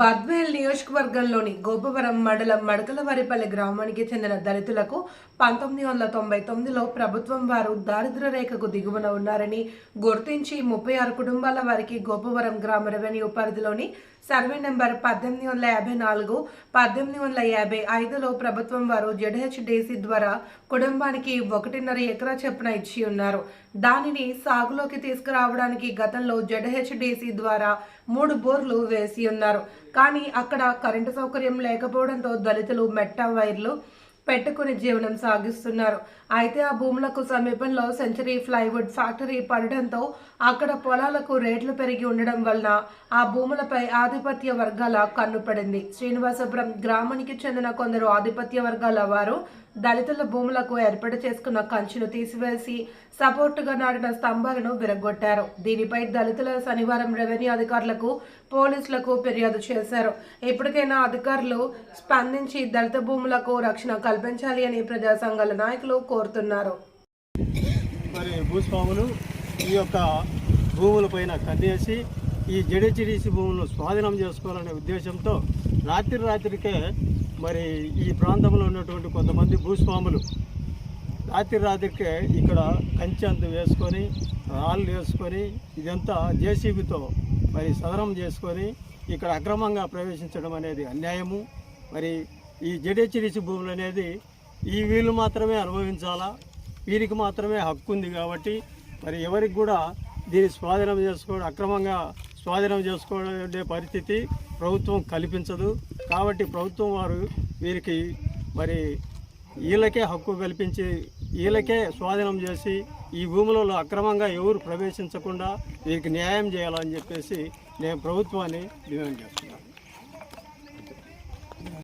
బద్వేల్ నియోజకవర్గంలోని గోపవరం మండలం మడకలవారిపల్లి గ్రామానికి చెందిన దళితులకు పంతొమ్మిది వందల తొంభై తొమ్మిదిలో ప్రభుత్వం వారు దారిద్ర రేఖకు దిగువన ఉన్నారని గుర్తించి ముప్పై ఆరు కుటుంబాల వారికి గోపవరం గ్రామ రెవెన్యూ పరిధిలోని సర్వే నెంబర్ పద్దెనిమిది వందల యాభై నాలుగు పద్దెనిమిది వందల యాభై ఐదులో ప్రభుత్వం వారు జడ్హెచ్డిసి ద్వారా కుటుంబానికి ఒకటిన్నర ఎకరా చొప్పున ఇచ్చి ఉన్నారు. దానిని సాగులోకి తీసుకురావడానికి గతంలో జడ్హెచ్డిసి ద్వారా మూడు బోర్లు వేసి ఉన్నారు. కానీ అక్కడ కరెంటు సౌకర్యం లేకపోవడంతో దళితులు మెట్ట వైర్లు పెట్టుకుని జీవనం సాగిస్తున్నారు. అయితే ఆ భూములకు సమీపంలో సెంచరీ ప్లైవుడ్ ఫ్యాక్టరీ పడడంతో అక్కడ పొలాలకు రేట్లు పెరిగి ఉండడం వలన ఆ భూములపై ఆధిపత్య వర్గాల కన్ను పడింది. శ్రీనివాసపురం గ్రామానికి చెందిన కొందరు ఆధిపత్య వర్గాల వారు దళితుల భూములకు ఏర్పాటు చేసుకున్న కంచును తీసివేసి సపోర్టుగా నాటిన స్తంభాలను విరగొట్టారు దీనిపై దళితుల శనివారం రెవెన్యూ అధికారులకు పోలీసులకు ఫిర్యాదు చేశారు. ఇప్పటికైనా అధికారులు స్పందించి దళిత భూములకు రక్షణ కల్పించాలి అని ప్రజా సంఘాల నాయకులు కోరుతున్నారు. మరి భూస్వాములు ఈ యొక్క భూములపైన కన్నేసి ఈ జడిచిడిసి భూములను స్వాధీనం చేసుకోవాలనే ఉద్దేశంతో రాత్రి రాత్రికే మరి ఈ ప్రాంతంలో ఉన్నటువంటి కొంతమంది భూస్వాములు రాత్రి రాత్రికే ఇక్కడ కంచె అంత వేసుకొని రాళ్ళు వేసుకొని ఇదంతా జేసీబీతో మరి సదనం చేసుకొని ఇక్కడ అక్రమంగా ప్రవేశించడం అనేది అన్యాయము. మరి ఈ జడిచిడిసి భూములు అనేది ఈ వీళ్ళు మాత్రమే అనుభవించాలా? వీరికి మాత్రమే హక్కు ఉంది కాబట్టి మరి ఎవరికి కూడా దీన్ని స్వాధీనం చేసుకోవడం అక్రమంగా స్వాధీనం చేసుకోవడం పరిస్థితి ప్రభుత్వం కల్పించదు. కాబట్టి ప్రభుత్వం వారు వీరికి మరి వీళ్ళకే హక్కు కల్పించి వీళ్ళకే స్వాధీనం చేసి ఈ భూములలో అక్రమంగా ఎవరు ప్రవేశించకుండా వీరికి న్యాయం చేయాలని చెప్పేసి నేను ప్రభుత్వాన్ని డిమాండ్ చేస్తున్నాను.